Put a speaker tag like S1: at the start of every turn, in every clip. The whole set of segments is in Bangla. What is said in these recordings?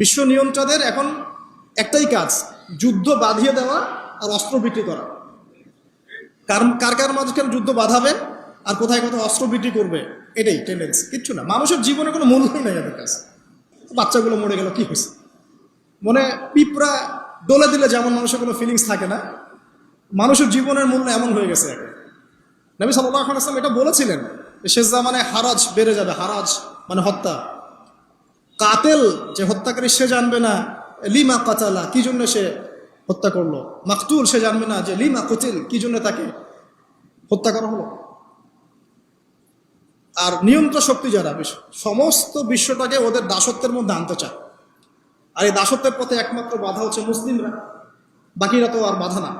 S1: বিশ্ব নিয়ন্ত্রণদের এখন একটাই কাজ, যুদ্ধ বাঁধিয়ে দেওয়া আর অস্ত্র বিক্রি করা। কার কার কার মাঝখানে যুদ্ধ বাঁধাবে আর কোথায় কোথায় অস্ত্র বিক্রি করবে? এটাই টেন্ডেন্সি কিচ্ছু না। মানুষের জীবনে কোনো মূল্য নেই এদের কাছে। বাচ্চাগুলো মরে গেল, কি হয়েছে? মনে পিঁপড়া ডলে দিলে যেমন মানুষের কোনো ফিলিংস থাকে না, মানুষের জীবনের মূল্য এমন হয়ে গেছে এখন। নবী সাল্লাহ আসলাম এটা বলেছিলেন শেষ জামানে হারাজ বেড়ে যাবে, হারাজ মানে হত্যা। কাতেল যে হত্যাকারী সে জানবে না, লিমা কাতালা, কি জন্য সে হত্যা করল? মাকতুল সে জানবে না যে লিমা কুতিল, কি জন্য তাকে হত্যা করা হলো? আর নিয়ন্ত্রণ শক্তি যারা সমস্ত বিশ্বটাকে ওদের দাসত্বের মধ্যে আনতে চায়। আর এই দাসত্বের পথে একমাত্র বাধা হচ্ছে মুসলিমরা। বাকিরা তো আর বাধা না।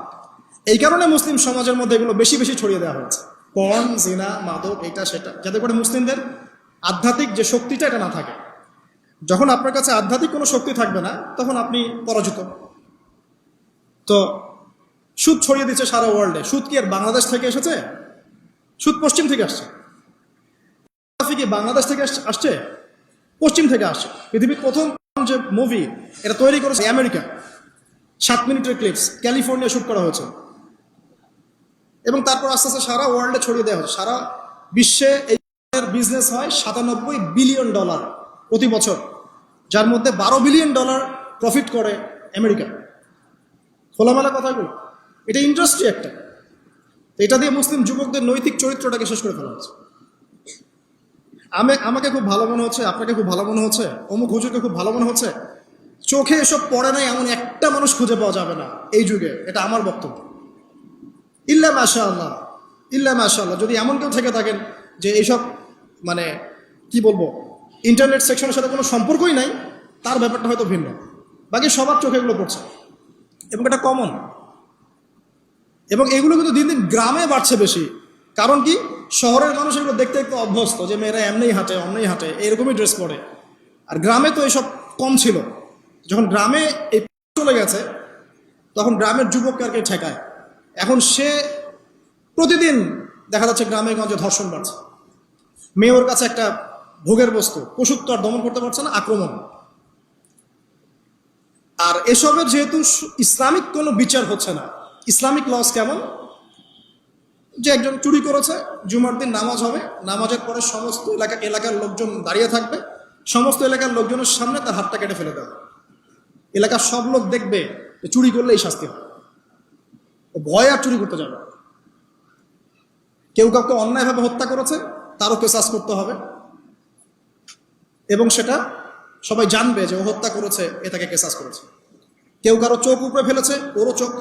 S1: এই কারণে মুসলিম সমাজের মধ্যে এগুলো বেশি বেশি ছড়িয়ে দেওয়া হয়েছে। পণ, জিনা, মাদক, এটা, সেটা। যাতে করে মুসলিমদের আধ্যাত্মিক যে শক্তিটা, এটা না থাকে। যখন আপনার কাছে আধ্যাত্মিক কোনো শক্তি থাকবে না, তখন আপনি পরাজিত। তো, সুদ ছড়িয়ে দিচ্ছে সারা ওয়ার্ল্ডে সুদ কি আর বাংলাদেশ থেকে এসেছে? সুদ পশ্চিম থেকে আসছে। কি বাংলাদেশ থেকে আসছে? পশ্চিম থেকে আসছে। পৃথিবীর প্রথম যে মুভি এটা তৈরি করেছে আমেরিকা। সাত মিনিটের ক্লিপস ক্যালিফোর্নিয়া শুট করা হয়েছে। এবং তারপর আস্তে আস্তে সারা ওয়ার্ল্ডে ছড়িয়ে দেওয়া হচ্ছে সারা বিশ্বে এই বিজনেস হয় সাতানব্বই বিলিয়ন ডলার প্রতি বছর। যার মধ্যে বারো বিলিয়ন ডলার প্রফিট করে আমেরিকা। খোলামেলা কথাগুলো। এটা ইন্ডাস্ট্রি একটা। এটা দিয়ে মুসলিম যুবকদের নৈতিক চরিত্রটাকে শেষ করে ফেলা হচ্ছে। আমি আমাকে খুব ভালো মনে হচ্ছে, আপনাকে খুব ভালো মনে হচ্ছে, অমুক হুজুরকে খুব ভালো মনে হচ্ছে। চোখে এসব পড়ে নাই এমন একটা মানুষ খুঁজে পাওয়া যাবে না এই যুগে। এটা আমার বক্তব্য। ইল্লা মাশা আল্লাহ ইল্লা মাশা আল্লাহ যদি এমন কেউ থেকে থাকেন যে এইসব মানে কি বলব? ইন্টারনেট সেকশনের সাথে কোনো সম্পর্কই নাই, তার ব্যাপারটা হয়তো ভিন্ন। বাকি সবার চোখে এগুলো পড়ছে। এবং এটা কমন এবং এগুলো কিন্তু দিন দিন গ্রামে বাড়ছে বেশি। কারণ কি? শহরের মানুষ এগুলো দেখতে একটু অভ্যস্ত, যে মেয়েরা এমনিই হাঁটে, অমনি হাঁটে, এরকমই ড্রেস পরে। আর গ্রামে তো এসব কম ছিল। যখন গ্রামে এই চলে গেছে, তখন গ্রামের যুবককে আর কি ঠেকায়। এখন সে প্রতিদিন দেখা যাচ্ছে গ্রামে গঞ্জে ধর্ষণ বাড়ছে। মেয়ে ওর কাছে একটা ভোগের বস্তু পশুত্ব আর দমন করতে পারছে না, আক্রমণ। আর এসবের যেহেতু ইসলামিক কোনো বিচার হচ্ছে না, ইসলামিক লস কেমন? যে একজন চুরি করেছে, জুমার দিন নামাজ হবে, নামাজের পরে সমস্ত এলাকা এলাকার লোকজন দাঁড়িয়ে থাকবে, সমস্ত এলাকার লোকজনের সামনে তার হাতটা কেটে ফেলে দেবে এলাকার সব লোক দেখবে যে চুরি করলে এই শাস্তি ও ভয় আর চুরি করতে যাবে কেউ কাউকে অন্যায়ভাবে হত্যা করেছে, তারও কেসাস করতে হবে। এবং সেটা সবাই জানবে যে ও হত্যা করেছে, এ তাকে কেসাস করেছে। কেউ কারও চোখ উপরে ফেলেছে, ওরও চোখ।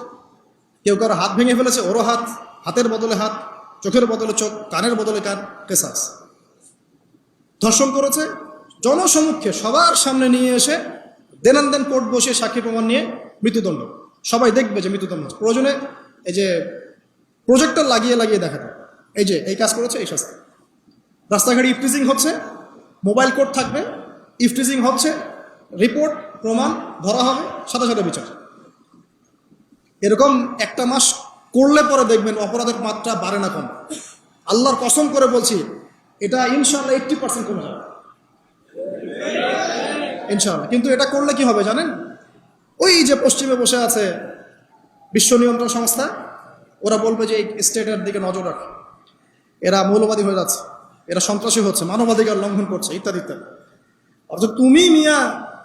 S1: কেউ কারও হাত ভেঙে ফেলেছে, ওরও হাত। হাতের বদলে হাত, চোখের বদলে চোখ, কানের বদলে কান কেসাস ধর্ষণ করেছে, জনসমক্ষে সবার সামনে নিয়ে এসে দেনান দেন কোর্ট বসে সাক্ষী প্রমাণ নিয়ে মৃত্যুদণ্ড। সবাই দেখবে যে মৃত্যুদণ্ড। প্রয়োজনে এই যে প্রজেক্টর লাগিয়ে লাগিয়ে দেখাতে। এই যে, এই কাজ করেছে, এই শাস্তি। রাস্তাঘাটে ইফটিজিং হচ্ছে মোবাইল কোর্ট থাকবে ইফটিজিং হচ্ছে রিপোর্ট প্রমাণ, ধরা হবে, সাথে সাথে বিচার। এরকম একটা মাস করলে পরে দেখবেন অপরাধের মাত্রা বাড়ে না কম। আল্লাহর কসম করে বলছি, এটা ইনশাল্লাহ এইট্টি পার্সেন্ট কমে যাবে। ইনশাল্লাহ কিন্তু এটা করলে কি হবে জানেন? ওই যে পশ্চিমে বসে আছে বিশ্ব নিয়ন্ত্রণ সংস্থা, ওরা বলবে যে এই স্টেটের দিকে নজর রাখ। এরা মৌলবাদী হয়ে যাচ্ছে। এরা সন্ত্রাসী হচ্ছে, মানবাধিকার লঙ্ঘন করছে, ইত্যাদি ইত্যাদি। অর্থাৎ তুমি মিয়া,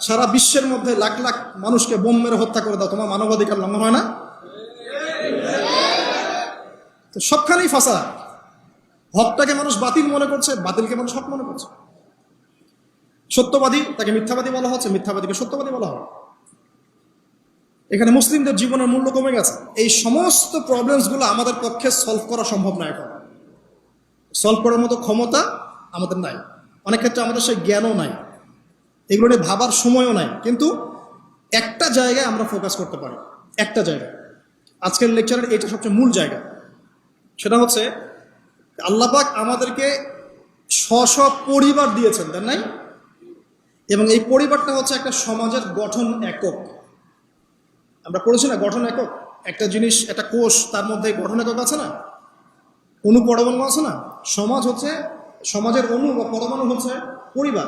S1: সারা বিশ্বের মধ্যে লাখ লাখ মানুষকে বোম মেরে হত্যা করে দাও, তোমার মানবাধিকার লঙ্ঘন হয় না? তো সবখানেই ফাঁসা হকটাকে মানুষ বাতিল মনে করছে, বাতিলকে মানুষ হক মনে করছে। সত্যবাদী তাকে মিথ্যাবাদী বলা হচ্ছে, মিথ্যাবাদীকে সত্যবাদী বলা হয়। এখানে মুসলিমদের জীবনের মূল্য কমে গেছে। এই সমস্ত প্রবলেমসগুলো আমাদের পক্ষে সলভ করা সম্ভব নয় এখন। সলভ করার মতো ক্ষমতা আমাদের নাই। অনেক ক্ষেত্রে আমাদের সেই জ্ঞানও নাই। এগুলো নিয়ে ভাবার সময়ও নাই। কিন্তু একটা জায়গায় আমরা ফোকাস করতে পারি। একটা জায়গায়। আজকের লেকচারের এটা সবচেয়ে মূল জায়গা। সেটা হচ্ছে আল্লাপাক আমাদেরকে স্ব পরিবার দিয়েছেন তার নাই এবং এই পরিবারটা হচ্ছে একটা সমাজের গঠন একক। আমরা পড়েছি না গঠন একক? একটা জিনিস, একটা কোষ, তার মধ্যে গঠন একক আছে না? অনু পরমাণু আছে না? সমাজ হচ্ছে, সমাজের অনু বা পরমাণু হচ্ছে পরিবার।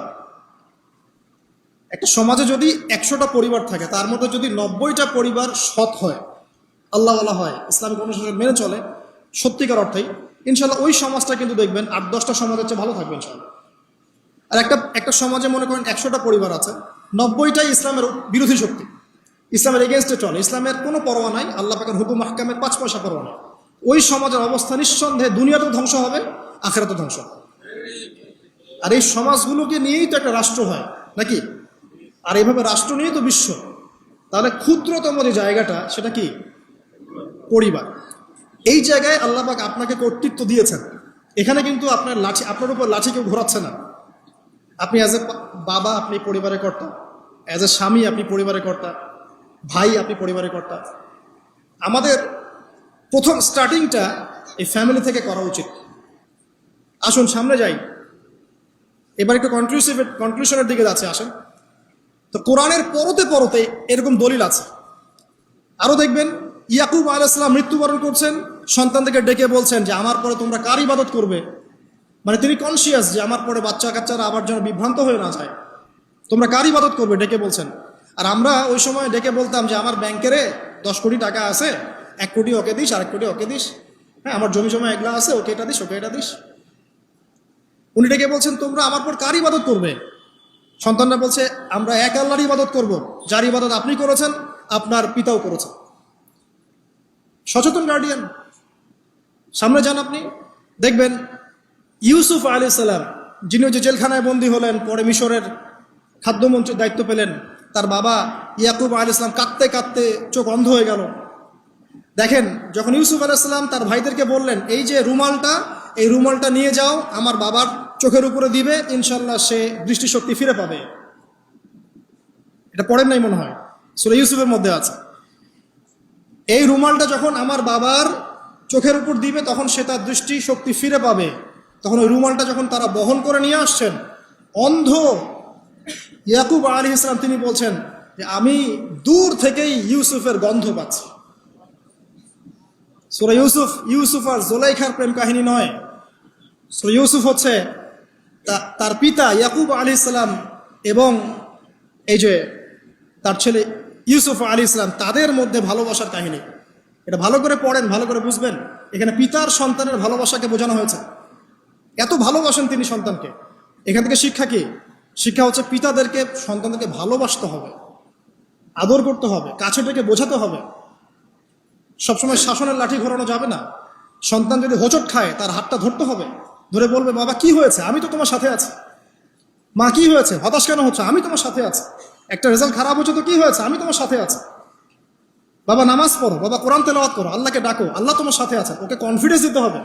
S1: একটা সমাজে যদি একশোটা পরিবার থাকে, তার মধ্যে যদি নব্বইটা পরিবার সৎ হয় আল্লাহওয়ালা হয়, ইসলামিক অনুশাসন মেনে চলে, সত্যিকার অর্থেই ইনশাল্লাহ ওই সমাজটা কিন্তু দেখবেন আট দশটা সমাজের চেয়ে ভালো থাকবে ইনশাল্লাহ আর একটা একটা সমাজে মনে করেন একশোটা পরিবার আছে, নব্বইটাই ইসলামের বিরোধী শক্তি। ইসলামের এগেনস্টে চলে, ইসলামের কোনো পরোয়া নাই, আল্লাহ পাকের হুকুম, মাহকামের পাঁচ পয়সা পরোয়া নাই। ওই সমাজের অবস্থা নিঃসন্দেহে দুনিয়াতেও ধ্বংস হবে আখেরাতে ধ্বংস আর এই সমাজগুলোকে নিয়েই তো একটা রাষ্ট্র হয়, নাকি? আর এইভাবে রাষ্ট্র নিয়েই তো বিশ্ব। তাহলে ক্ষুদ্রতম যে জায়গাটা, সেটা কি? পরিবার। এই জায়গায় আল্লাহ পাক আপনাকে কর্তৃত্ব দিয়েছেন। এখানে কিন্তু আপনার লাঠি, আপনার উপর লাঠি কেউ ঘোরাচ্ছে না। আপনি অ্যাজ এ বাবা আপনি পরিবারের কর্তা। অ্যাজ এ স্বামী আপনি পরিবারের কর্তা। ভাই আপনি পরিবারের কর্তা। আমাদের প্রথম স্টার্টিংটা এই ফ্যামিলি থেকে করা উচিত। আসুন, সামনে যাই। এবার একটু কনক্লুসিভ কনক্লুশনের দিকে যাচ্ছে, আসেন। তো কোরআনের পরতে পরতে এরকম দলিল আছে। আরও দেখবেন, ইয়াকুব আলাইসালাম মৃত্যুবরণ করছেন, সন্তানদেরকে ডেকে বলছেন যে, আমার পরে তোমরা কার ইবাদত করবে? মানে তিনি কনসিয়াস যে, আমার পরে বাচ্চা কাচ্চারা আবার যেন বিভ্রান্ত হয়ে না যায়। তোমরা কার ইবাদত করবে? ডেকে বলছেন। আর আমরা ওই সময় ডেকে বলতাম যে, আমার ব্যাংকেরে দশ কোটি টাকা আছে, এক কোটি ওকে দিস আর এক কোটি ওকে দিস। হ্যাঁ আমার জমি জমা এগুলা আছে, ওকে এটা দিস, ওকে এটা দিস। উনি ডেকে বলছেন, তোমরা আমার পর কার ইবাদত করবে? সন্তানরা বলছে, আমরা এক আল্লাহর ইবাদত করব, যার ইবাদত আপনি করেছেন, আপনার পিতাও করেছেন। সচেতন গার্ডিয়ান সামনে যান আপনি, দেখবেন ইউসুফ আলী সালাম, যিনি যে জেলখানায় বন্দী হলেন, পরে মিশরের খাদ্যমন্ত্রীর দায়িত্ব পেলেন, তার বাবা ইয়াকুব আলী ইসলাম কাঁদতে কাঁদতে চোখ অন্ধ হয়ে গেল। দেখেন, যখন ইউসুফ আলাইসাল্লাম তার ভাইদেরকে বললেন, এই যে রুমালটা, এই রুমালটা নিয়ে যাও, আমার বাবার চোখের উপরে দিবে, ইনশাল্লাহ সে দৃষ্টিশক্তি ফিরে পাবে। এটা পড়েন নাই মনে হয়। সুরে ইউসুফের মধ্যে আছে। এই রুমালটা যখন আমার বাবার চোখের উপর দিবে, তখন সে তার দৃষ্টি শক্তি ফিরে পাবে। তখন ওই রুমালটা যখন তারা বহন করে নিয়ে আসছেন, অন্ধ ইয়াকুব আলী ইসলাম তিনি বলছেন যে, আমি দূর থেকেই ইউসুফের গন্ধ পাচ্ছি। সুরা ইউসুফ ইউসুফ আর জোলাইখার প্রেম কাহিনী নয়। সুরা ইউসুফ হচ্ছে তার পিতা ইয়াকুব আলী ইসলাম এবং এই যে তার ছেলে ইউসুফ আলী ইসলাম তাদের মধ্যে ভালোবাসার কাহিনী। এটা ভালো করে পড়েন, ভালো করে বুঝবেন। এখানে পিতার সন্তানের ভালোবাসাকে বোঝানো হয়েছে। এত ভালোবাসেন তিনি সন্তানকে। এখান থেকে শিক্ষা কি? শিক্ষা হচ্ছে পিতাদেরকে, সন্তানদেরকে ভালোবাসতে হবে, আদর করতে হবে, কাছে থেকে বোঝাতে হবে। সবসময় শাসনের লাঠি ঘোরানো যাবে না। সন্তান যদি হোঁচট খায়, তার হাতটা ধরতে হবে। ধরে বলবে, বাবা, কি হয়েছে? আমি তো তোমার সাথে আছি। মা, কি হয়েছে? হতাশ কেন হচ্ছে? আমি তোমার সাথে আছি। একটা রেজাল্ট খারাপ হচ্ছে তো কি হয়েছে? আমি তোমার সাথে আছি। বাবা, নামাজ পড়ো। বাবা, কোরআন তেলাওয়াত করো। আল্লাহকে ডাকো। আল্লাহ তোমার সাথে আছে। ওকে কনফিডেন্স দিতে হবে।